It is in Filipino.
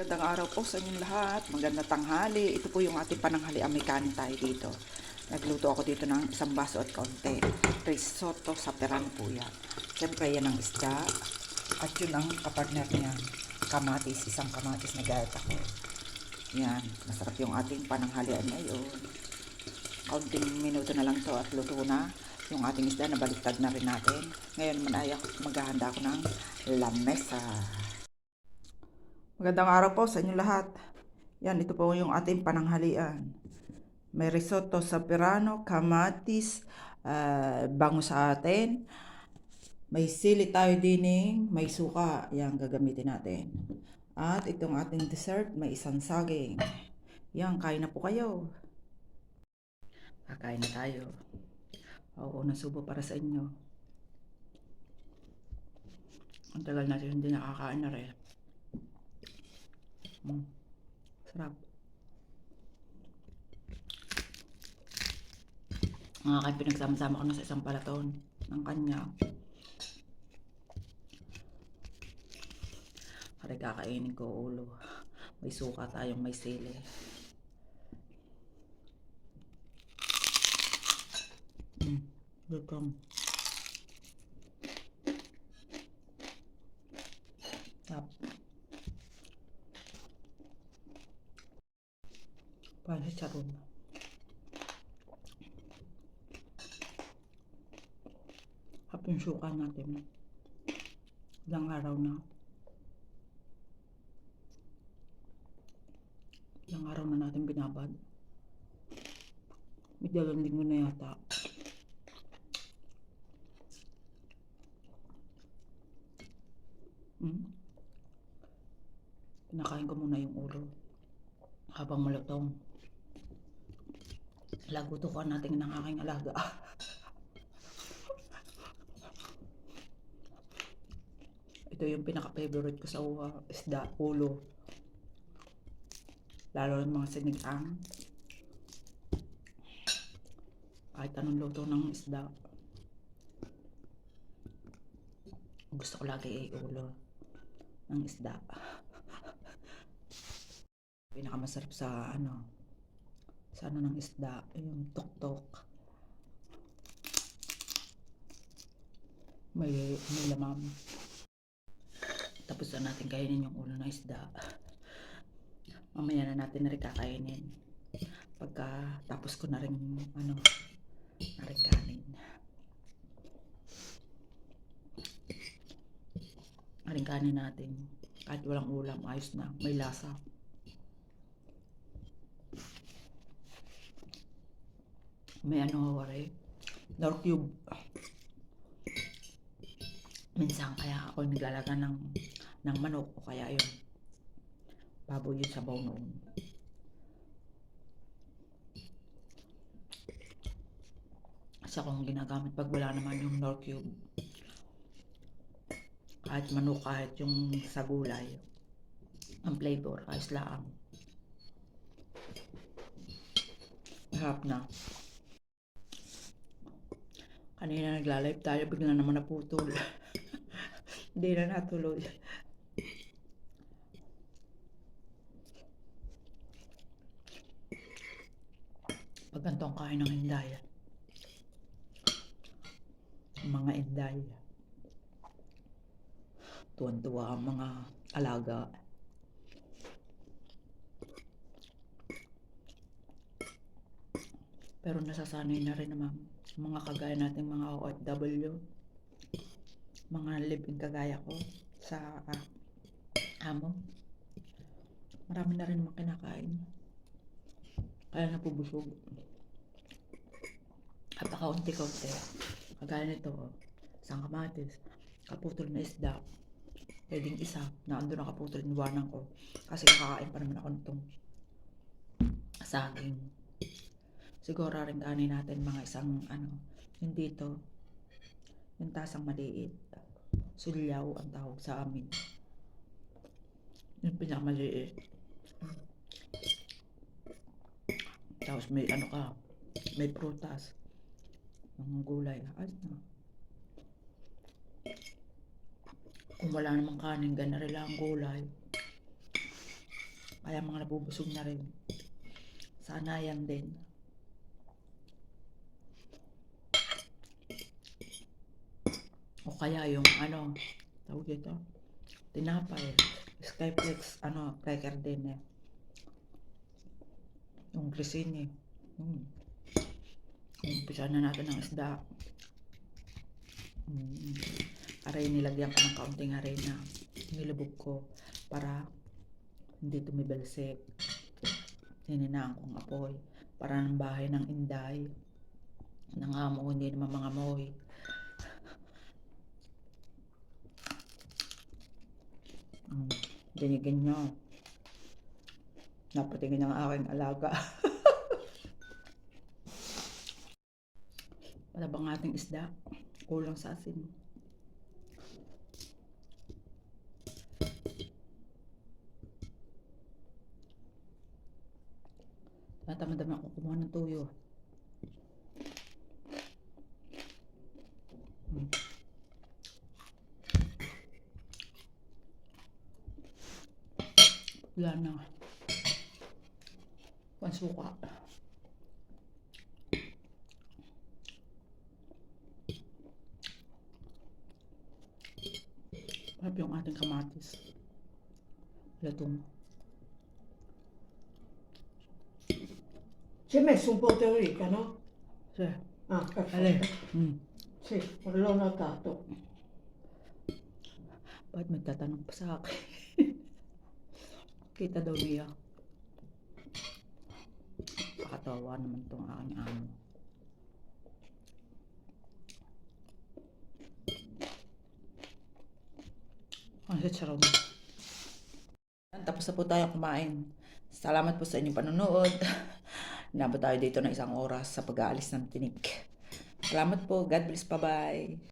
Magandang araw po sa inyong lahat. Magandang tanghali. Ito po yung ating pananghali. May kanin tayo dito. Nagluto ako dito ng isang baso at kaunti. Risotto sa peran po yan. Siyempre yan ang isda. At yun ang kapartner niya. Kamatis. Isang kamatis na gayat ako. Yan. Masarap yung ating pananghalian ngayon. Kaunting minuto na lang to at luto na yung ating isda na baliktad na rin natin. Ngayon man ay maghahanda ako ng lamesa. Magandang araw po sa inyo lahat. Yan, ito po yung ating pananghalian. May risotto sa pirano, kamatis, ah, bango sa atin. May sili tayo dining, may suka. Yan, gagamitin natin. At itong ating dessert, may isang saging. Yan, kain na po kayo. Kakain na tayo. Oo, nasubo para sa inyo. Ang tagal natin hindi nakakain na rin. Mm. Sarap. Ang aking pinagsama-sama ko na sa isang palaton ng kanya. Kaya kakainin ko ulo. May suka tayong may sili. Mm. Lutong. Tap. Charon? Hap yung suka natin. Ilang araw na. Ilang araw na natin binabad. May dalawang linggo na yata. Hmm? Pinakain ko muna yung ulo. Habang malutong. Lagutukan natin ng aking alaga. Ito yung pinaka-favorite ko sa uh, isda, ulo. Lalo ng mga sinigang. Kahit anong luto ng isda. Gusto ko lagi ay ulo ng isda. Pinakamasarap sa ano, sa ano ng isda, yung tuktok. May, may lamam. Tapos na natin kainin yung ulo ng isda. Mamaya na natin na rin kakainin. Pagka tapos ko na rin ano, na rin kanin. Na rin kanin natin. Kahit walang ulam, ayos na. May lasa. May ano wari. Dark cube. Minsan kaya ako naglalaga ng ng manok o kaya yun. Baboy yun sa noon. Kasi akong ginagamit pag wala naman yung Nor Cube. Kahit manok, kahit yung sa gulay. Ang flavor, ayos lang. Harap na. Kanina nagla-live tayo, bigla naman naputol. Hindi na natuloy. Pag ganito kain ng inday. Mga inday. Tuwan-tuwa ang mga alaga. Pero nasasanay na rin naman mga kagaya nating mga OFW. Mga living kagaya ko sa ah, amo. Marami na rin naman kinakain. Kaya napubusog. At kaunti-kaunti. Kagaya nito, isang kamatis, kaputol na isda, pwedeng isa, na ando na kaputol niwanan ko. Kasi nakakain pa naman ako nitong saging. Siguro rin kanin natin mga isang ano, yung dito, yung tasang maliit. Sulyaw ang tawag sa amin. Yung pinakamaliit. Tapos may ano ka, may prutas. Mga gulay. Ayos na. Kung wala namang kanin, ganari lang ang gulay. Kaya mga nabubusog na rin. Sana yan din. O kaya yung ano, tawag ito, tinapay, skyflex, ano, cracker din eh. Yung grisini. Hmm. Umpisa na natin ng isda. Mm. Aray, nilagyan ko ng kaunting aray na nilubog ko para hindi tumibalsik. Hininaan kong apoy para ng bahay ng inday. Nangamo, hindi naman mga moy. Dinigin nyo. Napatingin ang aking alaga. Wala bang ating isda? Kulang sa asin. Tatamad-tamad ako kumuha ng tuyo. Hmm. Wala na. Pansuka. Harap yung ating kamatis. Latong. Hai messo un po' teorica, no? Sì. Ah, perfetto. Mm. Sì, l'ho notato. Ba't magtatanong pa sa akin? Kita daw niya. Pakatawa naman tong aking amo. Ang sarap na. Tapos na po tayo kumain. Salamat po sa inyong panonood. Inabot tayo dito ng isang oras sa pag-aalis ng tinik. Salamat po. God bless. Bye-bye.